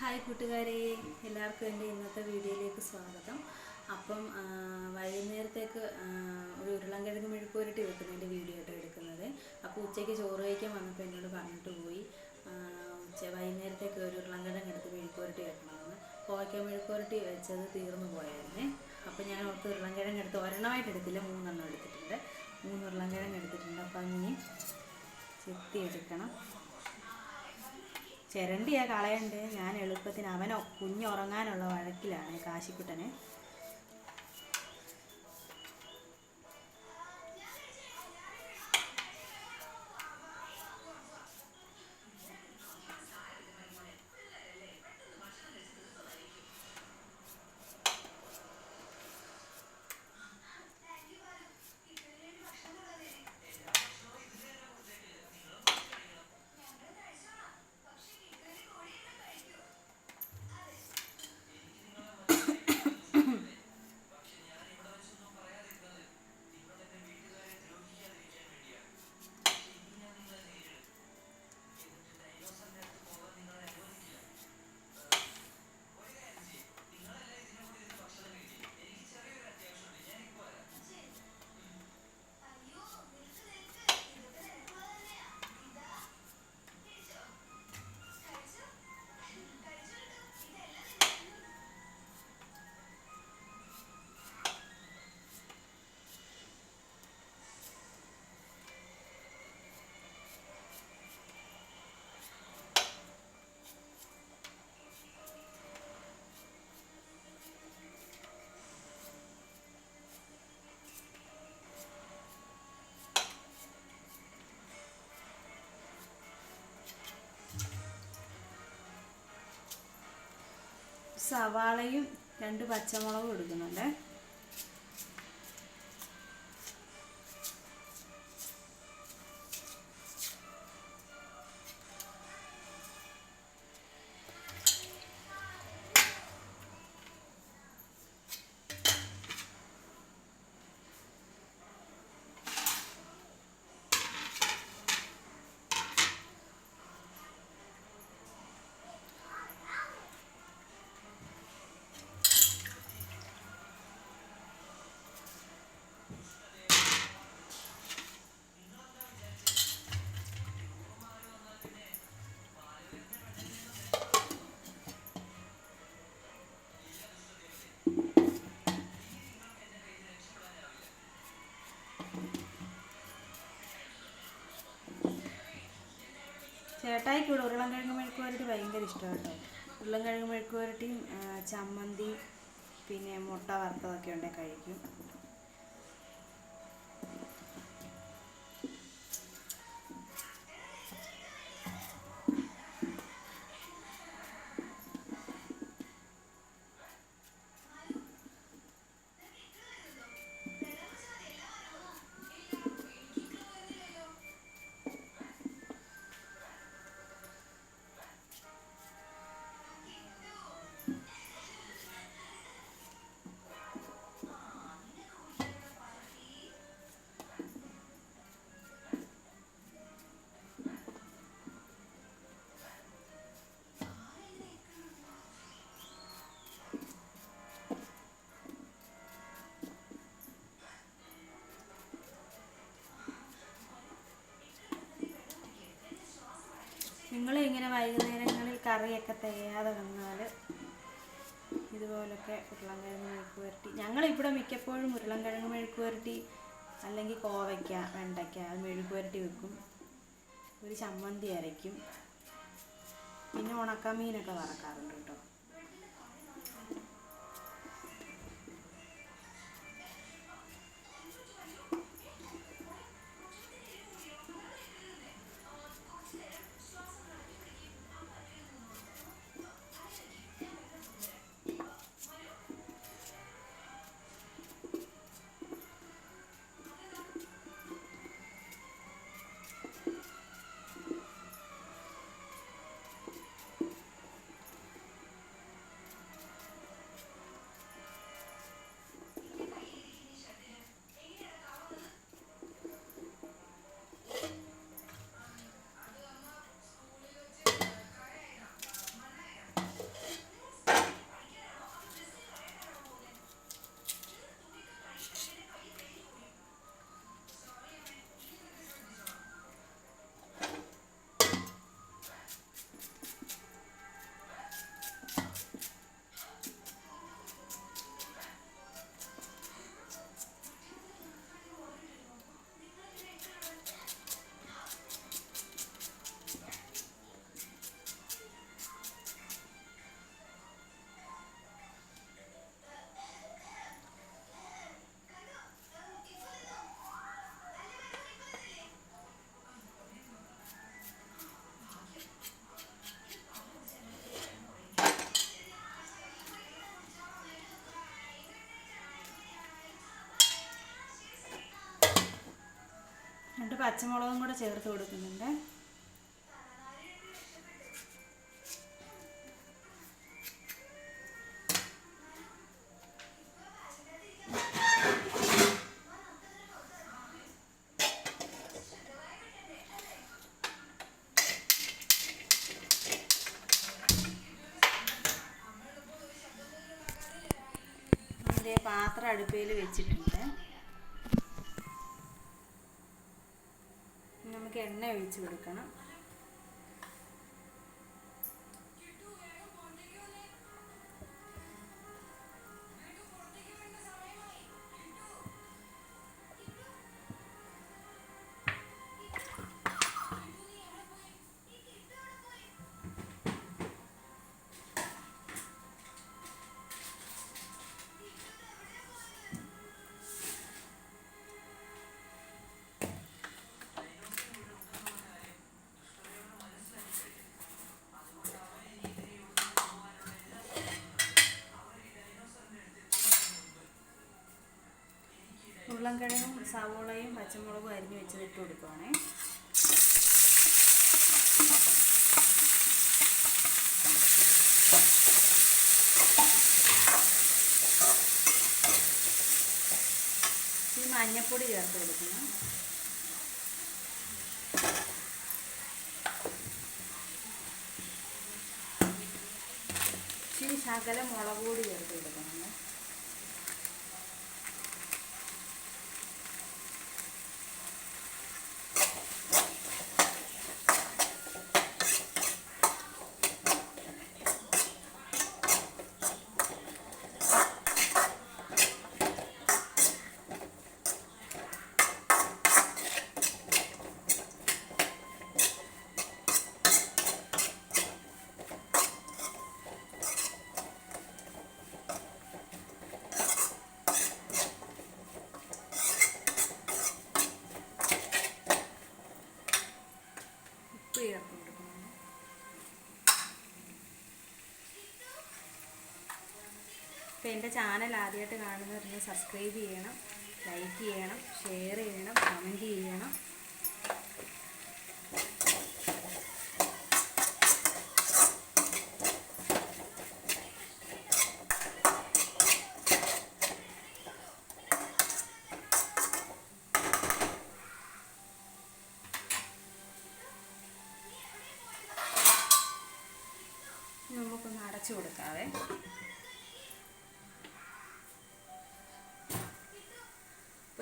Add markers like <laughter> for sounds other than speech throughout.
Hi കൂട്ടുകാരെ എല്ലാവർക്കും എന്റെ ഇന്നത്തെ വീഡിയോയിലേക്ക് സ്വാഗതം. അപ്പം വൈകുന്നേരത്തേക്ക് ഒരു ഉരുളൻകിഴങ്ങ് മെഴുക്കുവരട്ടി വെക്കുന്നതിന്റെ വീഡിയോ ആയിട്ട് എടുക്കുന്നത്. അപ്പോൾ ഉച്ചയ്ക്ക് ചോറ് കഴിക്കാൻ വന്നപ്പോൾ എന്നോട് പറഞ്ഞിട്ട് പോയി. ഉച്ച വൈകുന്നേരത്തേക്ക് ഒരു ഉരുളൻകിഴങ്ങ് എടുത്ത് മെഴുക്കുവരട്ടി വെക്കണമെന്ന്. കോവയ്ക്ക മെഴുക്കുവരട്ടി വെച്ചത് തീർന്നു പോയായിരുന്നേ. അപ്പോൾ ഞാൻ ഓർത്ത് ഉരുളൻകിഴങ്ങ് എടുത്ത് ഒരെണ്ണമായിട്ട് എടുത്തില്ല മൂന്നെണ്ണം എടുത്തിട്ടുണ്ട്. മൂന്ന് ഉരുളൻകിഴങ്ങ് എടുത്തിട്ടുണ്ട്. അപ്പം ഇനി ചെത്തി എടുക്കണം. ചിരണ്ടിയാ കളയണ്ട്? ഞാൻ എളുപ്പത്തിന് അവനോ കുഞ്ഞുറങ്ങാനുള്ള വഴക്കിലാണ് കാശിക്കുട്ടന്. സവാളയും രണ്ട് പച്ചമുളകും എടുക്കുന്നുണ്ട്. ചേട്ടായിക്ക് ഇവിടെ ഉരുളൻകിഴങ്ങ് മെഴുക്ക് വരട്ടി ഭയങ്കര ഇഷ്ടമാണ് കേട്ടോ. ഉരുളൻകിഴങ്ങ് മെഴുക്ക് വരട്ടിയും ചമ്മന്തി പിന്നെ മുട്ട വറുത്തതൊക്കെ ഉണ്ടെങ്കിൽ കഴിക്കും. നിങ്ങൾ ഇങ്ങനെ വൈകുന്നേരങ്ങളിൽ കറിയൊക്കെ തികയാതെ വന്നാൽ ഇതുപോലൊക്കെ ഉരുളൻകിഴങ്ങ് മെഴുക്ക് പുരട്ടി. ഞങ്ങളിവിടെ മിക്കപ്പോഴും ഉരുളൻകിഴങ്ങ് മെഴുക്ക് പുരട്ടി അല്ലെങ്കിൽ കോവയ്ക്ക വെണ്ടയ്ക്ക മെഴുക്ക് പുരട്ടി വെക്കും. ഒരു ചമ്മന്തി അരയ്ക്കും. പിന്നെ ഉണക്കമീനൊക്കെ വറക്കാറുണ്ട് കേട്ടോ. പച്ചമുളകും കൂടെ ചേർത്ത് കൊടുക്കുന്നുണ്ട്. പാത്രം അടുപ്പയിൽ വെച്ചിട്ടുണ്ട്. എണ്ണ ഒഴിച്ച് കൊടുക്കണം. ഉരുളൻകിഴങ്ങും സവോളയും പച്ചമുളകും അരിഞ്ഞ് വെച്ചത് ഇട്ട് കൊടുക്കുവാണേ. ഈ മഞ്ഞപ്പൊടി ചേർത്ത് കൊടുക്കണം ഇച്ചിരി ശകലം മുളക് പൊടി ചേർത്ത് കൊടുക്കണം ഉപ്പ് ചേർത്ത് കൊടുക്കണം അപ്പോൾ എന്റെ ചാനൽ ആദ്യമായിട്ട് കാണുന്നവർ സബ്സ്ക്രൈബ് ചെയ്യണം ലൈക്ക് ചെയ്യണം ഷെയർ ചെയ്യണം കമന്റ് ചെയ്യണം. നമുക്കൊന്ന് അടച്ചു കൊടുക്കാവേ.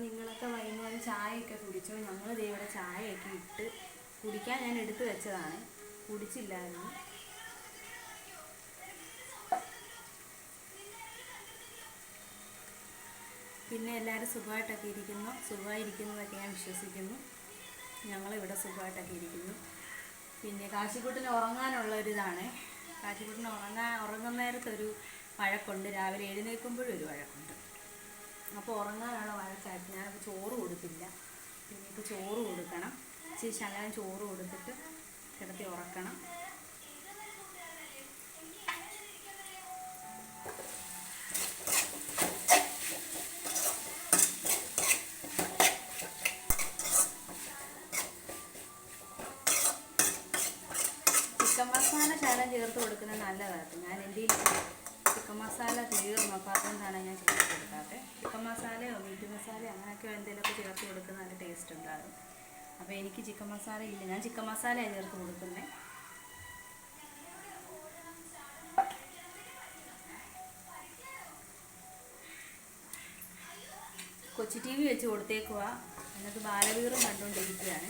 നിങ്ങളൊക്കെ വൈകുന്നേരം ചായയൊക്കെ കുടിച്ചു? ഞങ്ങൾ ഇവിടെ ചായയൊക്കെ ഇട്ട് കുടിക്കാൻ ഞാൻ എടുത്തു വെച്ചതാണ്. കുടിച്ചില്ലായിരുന്നു. പിന്നെ എല്ലാവരും സുഖമായിട്ടൊക്കെ ഇരിക്കുന്നു. സുഖമായിരിക്കുന്നതൊക്കെ ഞാൻ വിശ്വസിക്കുന്നു. ഞങ്ങളിവിടെ സുഖമായിട്ടൊക്കെ ഇരിക്കുന്നു. പിന്നെ കാശിക്കുട്ടിന് ഉറങ്ങാനുള്ള ഒരിതാണ്. കാശിക്കൂട്ടിന് ഉറങ്ങാൻ ഉറങ്ങുന്ന നേരത്തൊരു വഴക്കുണ്ട്. രാവിലെ എഴുന്നേൽക്കുമ്പോഴും ഒരു വഴക്കുണ്ട്. അപ്പോൾ ഉറങ്ങാനുള്ള വഴക്കായിട്ട് ഞാനിപ്പോൾ ചോറ് കൊടുത്തില്ല. ഇപ്പോൾ ചോറ് കൊടുക്കണം. ഇച്ചിരി ശകലം ചോറ് കൊടുത്തിട്ട് കിടത്തി ഉറക്കണം. ചിക്കൻ മസാല ശകലം ചേർത്ത് കൊടുക്കുന്നത് നല്ലതാണ് ഞാൻ എന്റെ ചിക്കൻ മസാല തീർന്നു അപ്പോൾ അതുകൊണ്ടാണ് ഞാൻ ചേർത്ത് കൊടുക്കാത്തത് ചിക്കൻ മസാലയോ മീറ്റ് മസാലയോ അങ്ങനെയൊക്കെ എന്തെങ്കിലുമൊക്കെ ചേർത്ത് കൊടുക്കുന്ന നല്ല ടേസ്റ്റ് ഉണ്ടാകും. അപ്പോൾ എനിക്ക് ചിക്കൻ മസാല ഇല്ല. ഞാൻ ചിക്കൻ മസാലയാണ് ചേർത്ത് കൊടുക്കുന്നത് കൊച്ചി ടി വി വെച്ച് കൊടുത്തേക്കുക എന്നിട്ട് ബാലവീറും കണ്ടുകൊണ്ടിരിക്കുകയാണ്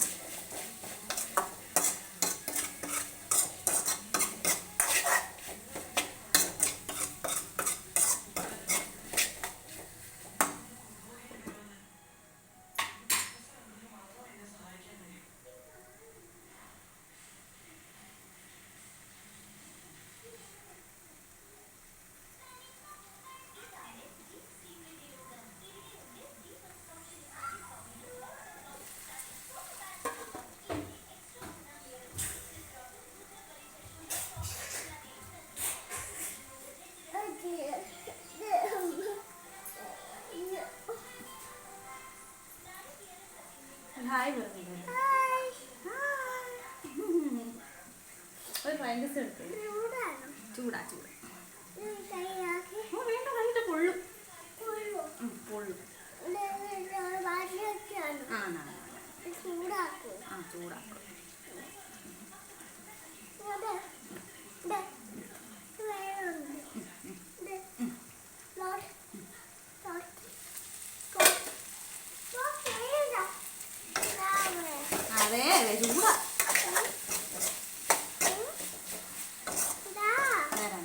ഹായ് പറഞ്ഞു <laughs> ഒരു ക്ലൈൻഡസ് എടുത്തു. ചൂടാ ചൂടാ. അതെ അതെ ചൂടാ. തരാം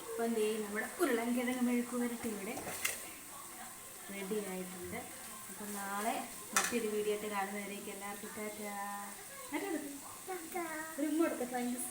അപ്പം എന്ത് ചെയ്യും നമ്മുടെ ഉരുളൻകിഴങ്ങ് മെഴുക്ക് വരട്ടി ഇവിടെ റെഡി ആയിട്ടുണ്ട്. അപ്പം നാളെ മറ്റൊരു വീഡിയോ ആയിട്ട് കാണുന്നവരേക്ക് എല്ലാവർക്കും ടാറ്റാ. ഒരു ഉമ്മ കൊടുക്കാം താങ്ക്സ്